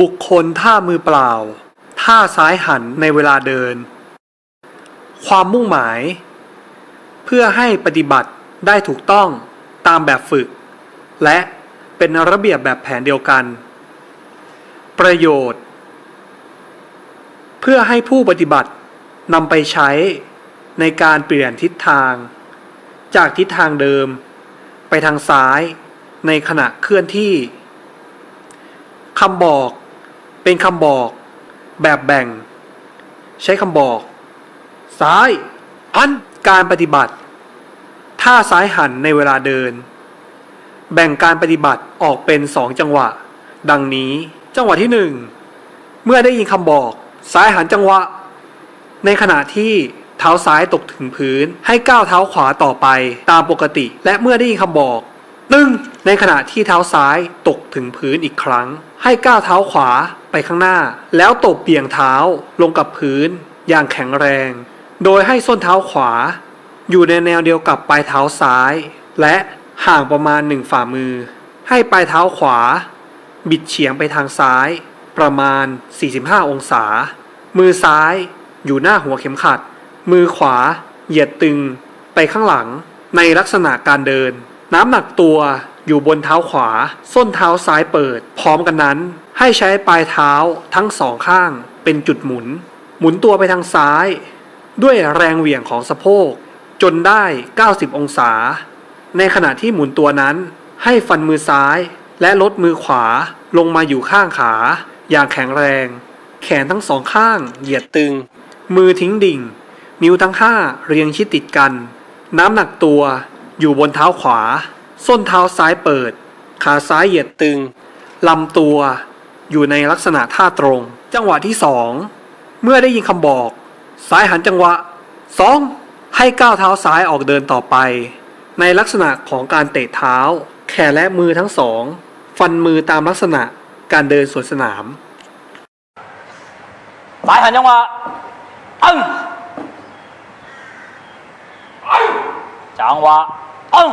บุคคลท่ามือเปล่า ท่าซ้ายหันในเวลาเดิน ความมุ่งหมาย เพื่อให้ปฏิบัติได้ถูกต้องตามแบบฝึก และเป็นระเบียบแบบแผนเดียวกัน ประโยชน์ เพื่อให้ผู้ปฏิบัตินำไปใช้ในการเปลี่ยนทิศทาง จากทิศทางเดิม ไปทางซ้ายในขณะเคลื่อนที่คำบอก เป็นคำบอก แบบแบ่ง ใช้คำบอก ซ้าย อันการปฏิบัติ ท่าซ้ายหันในเวลาเดิน แบ่งการปฏิบัติออกเป็นสองจังหวะ ดังนี้จังหวะที่หนึ่งเมื่อได้ยินคำบอก ซ้ายหันจังหวะ ในขณะที่เท้าซ้ายตกถึงพื้น ให้ก้าวเท้าขวาต่อไปตามปกติ และเมื่อได้ยินคำบอกตึงในขณะที่เท้าซ้ายตกถึงพื้นอีกครั้ง ให้ก้าวเท้าขวา ไปข้างหน้า แล้วตบเบี่ยงเท้าลงกับพื้น อย่างแข็งแรง โดยให้ส้นเท้าขวา อยู่ในแนวเดียวกับปลายเท้าซ้าย และห่างประมาณหนึ่งฝ่ามือ ให้ปลายเท้าขวา บิดเฉียงไปทางซ้าย ประมาณ 45 องศา มือซ้ายอยู่หน้าหัวเข็มขัด มือขวาเหยียดตึงไปข้างหลังในลักษณะการเดิน น้ำหนักตัวอยู่บนเท้าขวา ส้นเท้าซ้ายเปิด พร้อมกันนั้น ให้ใช้ปลายเท้าทั้งสองข้างเป็นจุดหมุน หมุนตัวไปทางซ้าย ด้วยแรงเหวี่ยงของสะโพก จนได้ 90 องศา ในขณะที่หมุนตัวนั้น ให้ฟันมือซ้าย และลดมือขวาลงมาอยู่ข้างขา อย่างแข็งแรง แขนทั้งสองข้างเหยียดตึง มือทิ้งดิ่ง นิ้วทั้งห้าเรียงชิดติดกัน น้ำหนักตัวอยู่บนเท้าขวา ส้นเท้าซ้ายเปิด ขาซ้ายเหยียดตึงลำตัว อยู่ในลักษณะท่าตรง จังหวะที่สองเมื่อได้ยินคำบอก ซ้ายหันจังหวะสองให้ก้าวเท้าซ้ายออกเดินต่อไป ในลักษณะของการเตะเท้า แขนและมือทั้งสอง ฟันมือตามลักษณะการเดินสวนสนาม ซ้ายหันจังหวะอังจังหวะอัง